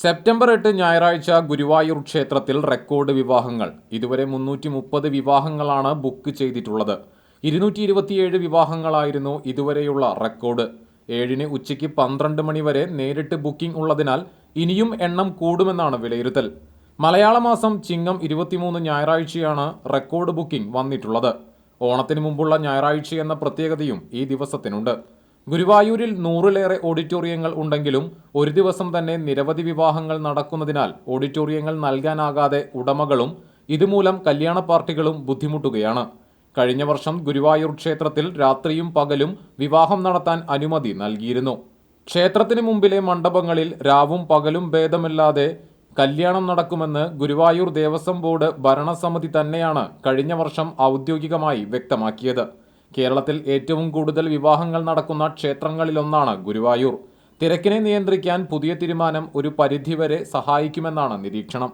September എട്ട് ഞായറാഴ്ച ഗുരുവായൂർ ക്ഷേത്രത്തിൽ റെക്കോർഡ് വിവാഹങ്ങൾ. ഇതുവരെ മുന്നൂറ്റി മുപ്പത് വിവാഹങ്ങളാണ് ബുക്ക് ചെയ്തിട്ടുള്ളത്. ഇരുന്നൂറ്റി ഇരുപത്തിയേഴ് വിവാഹങ്ങളായിരുന്നു ഇതുവരെയുള്ള റെക്കോർഡ്. ഏഴിന് ഉച്ചയ്ക്ക് പന്ത്രണ്ട് മണി വരെ നേരിട്ട് ബുക്കിംഗ് ഉള്ളതിനാൽ ഇനിയും എണ്ണം കൂടുമെന്നാണ് വിലയിരുത്തൽ. മലയാള മാസം ചിങ്ങം ഇരുപത്തിമൂന്ന് ഞായറാഴ്ചയാണ് റെക്കോർഡ് ബുക്കിംഗ് വന്നിട്ടുള്ളത്. ഓണത്തിന് മുമ്പുള്ള ഞായറാഴ്ച എന്ന പ്രത്യേകതയും ഈ ദിവസത്തിനുണ്ട്. ഗുരുവായൂരിൽ നൂറിലേറെ ഓഡിറ്റോറിയങ്ങൾ ഉണ്ടെങ്കിലും ഒരു ദിവസം തന്നെ നിരവധി വിവാഹങ്ങൾ നടക്കുന്നതിനാൽ ഓഡിറ്റോറിയങ്ങൾ നൽകാനാകാതെ ഉടമകളും ഇതുമൂലം കല്യാണ പാർട്ടികളും ബുദ്ധിമുട്ടുകയാണ്. കഴിഞ്ഞ വർഷം ഗുരുവായൂർ ക്ഷേത്രത്തിൽ രാത്രിയും പകലും വിവാഹം നടത്താൻ അനുമതി നൽകിയിരുന്നു. ക്ഷേത്രത്തിന് മുമ്പിലെ മണ്ഡപങ്ങളിൽ രാവും പകലും ഭേദമില്ലാതെ കല്യാണം നടക്കുമെന്ന് ഗുരുവായൂർ ദേവസ്വം ബോർഡ് ഭരണസമിതി തന്നെയാണ് കഴിഞ്ഞ വർഷം ഔദ്യോഗികമായി വ്യക്തമാക്കിയത്. കേരളത്തിൽ ഏറ്റവും കൂടുതൽ വിവാഹങ്ങൾ നടക്കുന്ന ക്ഷേത്രങ്ങളിലൊന്നാണ് ഗുരുവായൂർ. തിരക്കിനെ നിയന്ത്രിക്കാൻ പുതിയ തീരുമാനം ഒരു പരിധിവരെ സഹായിക്കുമെന്നാണ് നിരീക്ഷണം.